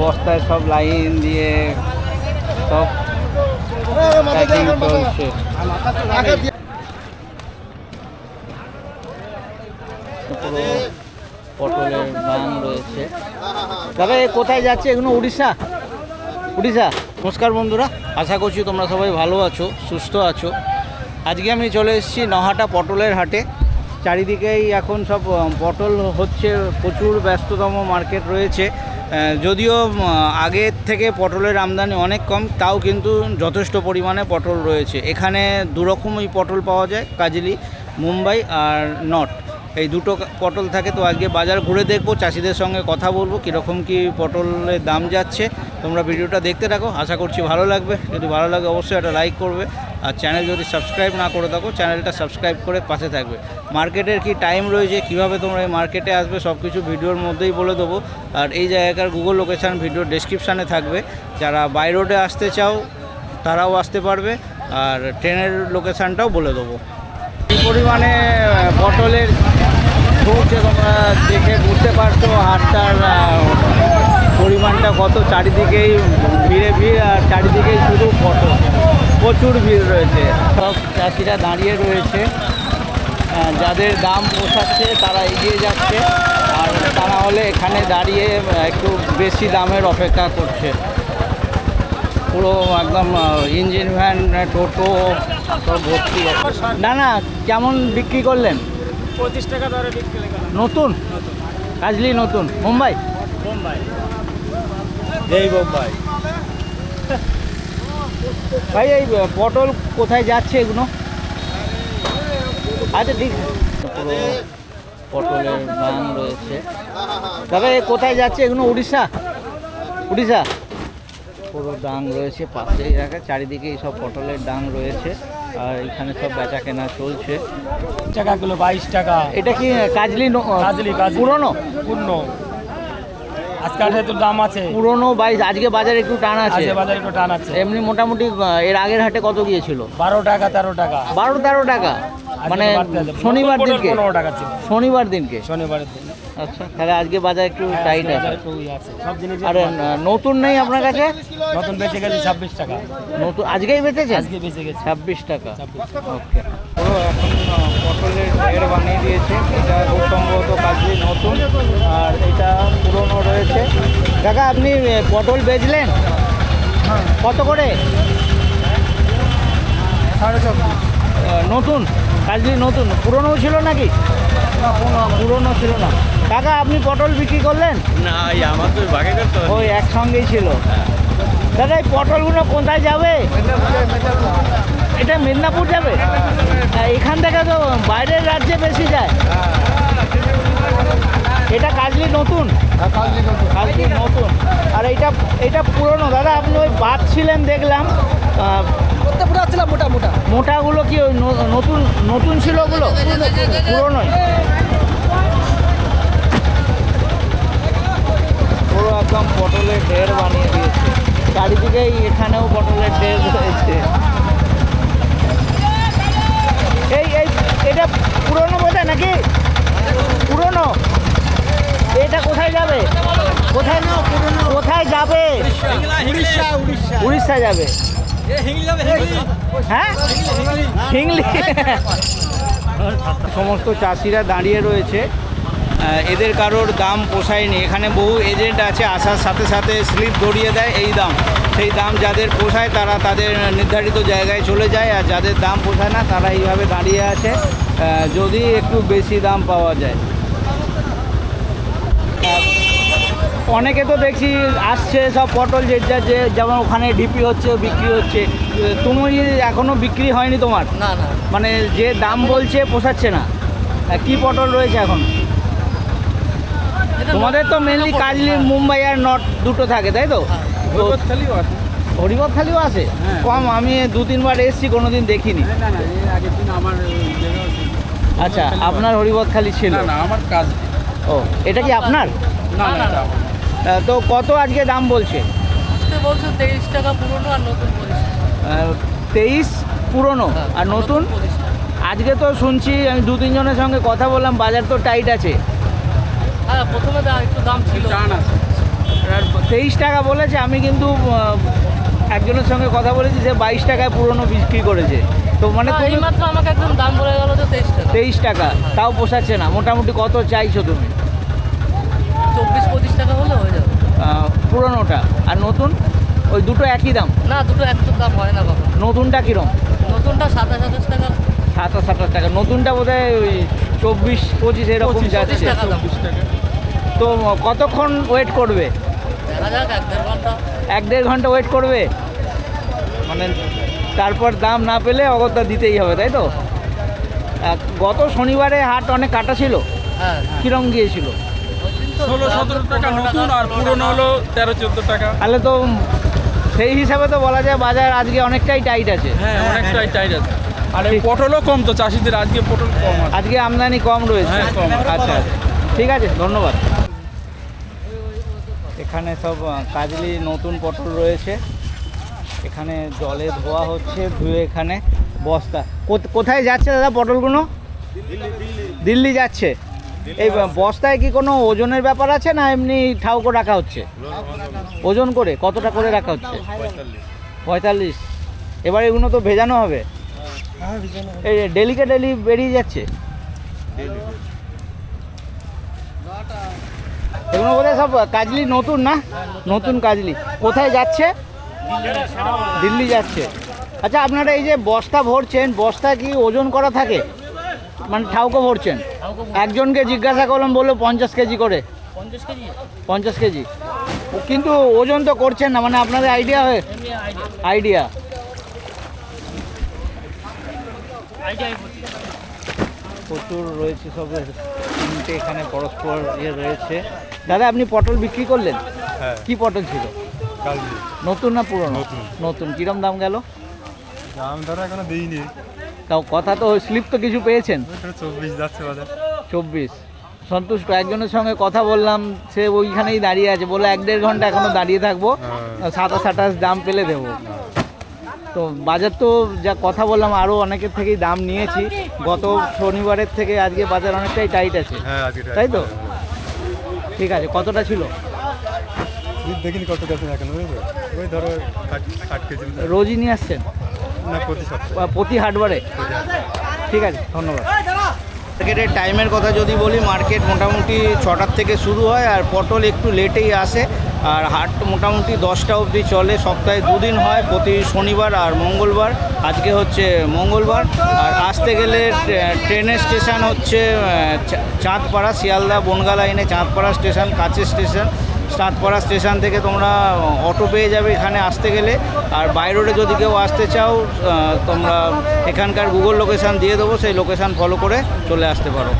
বস্তায় সব লাইন দিয়ে সব প্যাকিং চলছে। পটলের দাম রয়েছে। দাদা, এ কোথায় যাচ্ছে এগুলো উড়িষ্যা? উড়িষ্যা? নমস্কার বন্ধুরা, আশা করছি তোমরা সবাই ভালো আছো, সুস্থ আছো। আজকে আমি চলে এসেছি নহাটা পটলের হাটে। চারিদিকেই এখন সব পটল হচ্ছে, প্রচুর ব্যস্ততম মার্কেট রয়েছে। যদিও আগের থেকে পটলের আমদানি অনেক কম, তাও কিন্তু যথেষ্ট পরিমাণে পটল রয়েছে। এখানে দুরকমই পটল পাওয়া যায়, কাজলি মুম্বাই আর নট এই দুটো পটল থাকে, তো আজকে বাজার ঘুরে দেখব, চাষিদের সঙ্গে কথা বলব, কীরকম কি পটলের দাম যাচ্ছে। তোমরা ভিডিওটা দেখতে থাকো, আশা করছি ভালো লাগবে। যদি ভালো লাগে, অবশ্যই একটা লাইক করবে। আর চ্যানেল যদি সাবস্ক্রাইব না করে থাকো চ্যানেলটা সাবস্ক্রাইব করে পাশে থাকবে। মার্কেটের কি টাইম রয়েছে, কীভাবে তোমরা এই মার্কেটে আসবে সব কিছু ভিডিওর মধ্যেই বলে দেবো। আর এই জায়গার গুগল লোকেশান ভিডিও ডেসক্রিপশানে থাকবে। যারা বাই রোডে আসতে চাও, তারাও আসতে পারবে। আর ট্রেনের লোকেশানটাও বলে দেবো। কি পরিমাণে পটলের ঢুকছে তোমরা দেখে বুঝতে পারছ, হাটটার পরিমাণটা কত, চারিদিকেই ভিড়ে ভিড়, আর চারিদিকেই শুধু পটল। প্রচুর ভিড় রয়েছে। সব চাষিরা দাঁড়িয়ে রয়েছে। যাদের দাম পোষাচ্ছে তারা এগিয়ে যাচ্ছে। আর তারা হলে এখানে দাঁড়িয়ে একটু বেশি দামের অপেক্ষা করছে। পুরো একদম ইঞ্জিন ভ্যান টোটো সব ভর্তি না না কেমন বিক্রি করলেন? পঁচিশ টাকা দরে বিক্রি নতুন? কাজলি নতুন। মুম্বাই বোম্বাই। যেই বোম্বাই। ভাই এই পটল কোথায় যাচ্ছে এগুলো? আচ্ছা ঠিক পুরো পটলের দাম রয়েছে। দাদা এ কোথায় যাচ্ছে এগুলো? উড়িষ্যা? উড়িষ্যা? পুরো ডাং রয়েছে পাশেই রাখা চারিদিকেই সব পটলের ডাং রয়েছে। আর এখানে সব বেচা কেনা চলছে। টাকা কিলো বাইশ টাকা। এটা কি কাজলি কাজলি কাজলি। পুরনো। আজকাল তো দাম আছে। পুরনো বাইশ আজকে বাজারে একটু টান আছে। আজকে বাজারে একটু টান আছে। এমনি মোটামুটি এর আগের হাটে কত গিয়েছিল? বারো টাকা তেরো টাকা। বারো তেরো টাকা। মানে। শনিবার দিনকে? পনেরো টাকা ছিল। শনিবার দিনকে? শনিবারের দিন। আচ্ছা তাহলে আজকে বাজার একটু হ্যাঁ, টাইট আছে। একটু ইয়ে আছে। সব জিনিস আর নতুন নেই আপনার কাছে? নতুন বেঁচে গেছে ছাব্বিশ টাকা। নতুন আজকেই বেঁচেছেন? আজকে বেঁচে গেছে। ছাব্বিশ টাকা। ওকে। পুরো পটলের ঢের বানিয়ে দিয়েছে। এটা খুব সম্ভবত কাজে নতুন। আর এটা রয়েছে কাকা আপনি পটল বেচলেন? কত করে? সাড়ে নতুন? কাজলি নতুন? পুরনো ছিল নাকি? পুরনো। ছিল না। কাকা আপনি পটল বিক্রি করলেন? না আমার তো বাগে করতে ওই একসঙ্গেই ছিল। দাদা এই পটলগুলো কোথায় যাবে? এটা মেদিনীপুর যাবে? হ্যাঁ, এখান থেকে তো বাইরের রাজ্যে বেশি যায়। এটা কাজলি নতুন। কাজলি নতুন। আর এটা এটা পুরনো। দাদা আপনি ওই বাদ ছিলেন দেখলাম। আহ, মোটা ছিল মোটা মোটা? মোটাগুলো কি ওই নতুন নতুন ছিল ওগুলো? পুরনোই পুরো একদম পটলের ঢের বানিয়ে দিয়েছে চারিদিকেই এখানেও পটলের ঢের রয়েছে এই এই এটা পুরনো বোধহয় নাকি পুরনো এটা কোথায় যাবে কোথায় কোথায় যাবে উড়িষ্যা। যাবে। হ্যাঁ? হিংলি। সমস্ত চাষিরা দাঁড়িয়ে রয়েছে। এদের কারোর দাম পোষায়নি। এখানে বহু এজেন্ট আছে আসার সাথে সাথে স্লিপ ধরিয়ে দেয় এই দাম। সেই দাম যাদের পোষায় তারা তাদের নির্ধারিত জায়গায় চলে যায় আর যাদের দাম পোষায় না তারা এইভাবে দাঁড়িয়ে আছে। যদি একটু বেশি দাম পাওয়া যায়। অনেকে তো দেখছি আসছে সব পটল যে যা যে যেমন ওখানে ডিপি হচ্ছে বিক্রি হচ্ছে। তুমি এখনও বিক্রি হয়নি তোমার? না না। মানে যে দাম বলছে পোষাচ্ছে না। কি পটল রয়েছে এখন? তোমাদের তো মেনলি কাজলি মুম্বাই আর নর্থ দুটো থাকে তাই তো? তো খালিও আছে। হ্যাঁ। কম আমি দু তিনবার এসেছি কোনোদিন দেখিনি। না না এর আগের দিন আমার আচ্ছা আপনার হরিবত খালি ছিল? না না আমার কাজ। ও এটা কি আপনার? না না তো কত আজকে দাম বলছে? আজকে বলছো তেইশ টাকা পুরনো আর নতুন তেইশ পুরনো আর নতুন আজকে তো শুনছি আমি দু তিনজনের সঙ্গে কথা বললাম বাজার তো টাইট আছে। হ্যাঁ প্রথমে দা- একটু দাম ছিল। তেইশ টাকা বলেছে আমি কিন্তু একজনের সঙ্গে কথা বলেছি যে বাইশ টাকায় পুরনো বিক্রি করেছে। তো মানে তুমি আমাকে একদম দাম বলে গেল তো তেইশ টাকা। তেইশ টাকা তাও পোষাচ্ছে না। মোটামুটি কত চাইছো তুমি? চব্বিশ পঁচিশ টাকা হলে হয়ে যাবে। পুরনোটা। আর নতুন? ওই দুটো একই দাম? না দুটো একটু দাম হয় না বাবা। নতুনটা কীরকম নতুনটা সাতাশ আঠাশ টাকা। সাতাশ সাতাশ টাকা। নতুনটা বোধ হয় ওই চব্বিশ পঁচিশ এরকম যাচ্ছে। টাকা তো কতক্ষণ ওয়েট করবে? এক দেড় ঘণ্টা। এক দেড় ঘণ্টা ওয়েট করবে? মানে তারপর দাম না পেলে অগত্যা দিতেই হবে তাই তো? গত শনিবারে হাট অনেক কাটা ছিল। হ্যাঁ। কিরম গিয়েছিল? ষোলো সতেরো টাকা নতুন আর পুরনো হলো তেরো চোদ্দ টাকা। তাহলে তো সেই হিসাবে তো বলা যায় বাজার আজকে অনেকটাই টাইট আছে। হ্যাঁ অনেকটাই টাইট আছে। আর এই পটলও কম তো চাষিদের আজকে পটল কম আজকে আমদানি কম রয়েছে। হ্যাঁ, কম। আচ্ছা আচ্ছা। ঠিক আছে ধন্যবাদ। এখানে সব কাজলি নতুন পটল রয়েছে। এখানে জলে ধোয়া হচ্ছে ধুয়ে এখানে বস্তা। কোথ- কোথায় যাচ্ছে দাদা পটলগুলো? দিল্লি যাচ্ছে? এই বস্তায় কি কোনো ওজনের ব্যাপার আছে না এমনি ঠাউকো রাখা হচ্ছে? ওজন করে, কতটা করে রাখা হচ্ছে? পঁয়তাল্লিশ। এবার এগুলো তো ভেজানো হবে। এই ডেলিকে ডেলি বেরিয়ে যাচ্ছে। এগুলো বোধহয় সব কাজলি নতুন না? নতুন কাজলি। কোথায় যাচ্ছে? দিল্লি যাচ্ছে। আচ্ছা আপনারা এই যে বস্তা ভরছেন বস্তা কি ওজন করা থাকে? মানে ঠাউকো ভরছেন? একজনকে জিজ্ঞাসা করলাম বলল পঞ্চাশ কেজি করে। পঞ্চাশ কেজি? পঞ্চাশ কেজি। কিন্তু ওজন তো করছেন না মানে আপনাদের আইডিয়া হয়ে আইডিয়া প্রচুর রয়েছে সব তিনটে এখানে পরস্পর ইয়ে রয়েছে। দাদা আপনি পটল বিক্রি করলেন? হ্যাঁ। কি পটল ছিল? নতুন না পুরনো? নতুন। নতুন। কিরম দাম গেল? দাম ধরো এখনও দিইনি। তাও কথা তো স্লিপ তো কিছু পেয়েছেন? চব্বিশ যাচ্ছে চব্বিশ। সন্তুষ্ট একজনের সঙ্গে কথা বললাম সে ওইখানেই দাঁড়িয়ে আছে বলে এক দেড় ঘণ্টা এখনও দাঁড়িয়ে থাকব হ্যাঁ। সাতাশ আঠাশ দাম পেলে দেবো। তো বাজার তো যা কথা বললাম আরও অনেকের থেকেই দাম নিয়েছি। গত শনিবারের থেকে আজকে বাজার অনেকটাই টাইট আছে। হ্যাঁ তাই তো? ঠিক আছে কতটা ছিল? দেখিনি কত এখন ওই ধরো রোজই নিয়ে আসছেন? প্রতি হাটবারে? ঠিক আছে ধন্যবাদ। মার্কেটের টাইমের কথা যদি বলি মার্কেট মোটামুটি ছটার থেকে শুরু হয় আর পটল একটু লেটেই আসে। আর হাট মোটামুটি দশটা অবধি চলে সপ্তাহে দুদিন হয় প্রতি শনিবার আর মঙ্গলবার। আজকে হচ্ছে মঙ্গলবার। আর আসতে গেলে ট্রেনের স্টেশন হচ্ছে চাঁদপাড়া শিয়ালদা বনগা লাইনে চাঁদপাড়া স্টেশন কাছের স্টেশন। চাঁদপাড়া স্টেশন থেকে তোমরা অটো পেয়ে যাবে এখানে আসতে গেলে। আর বাই রোডে যদি কেউ আসতে চাও তোমরা এখানকার গুগল লোকেশান দিয়ে দেবো, সেই লোকেশান ফলো করে চলে আসতে পারো।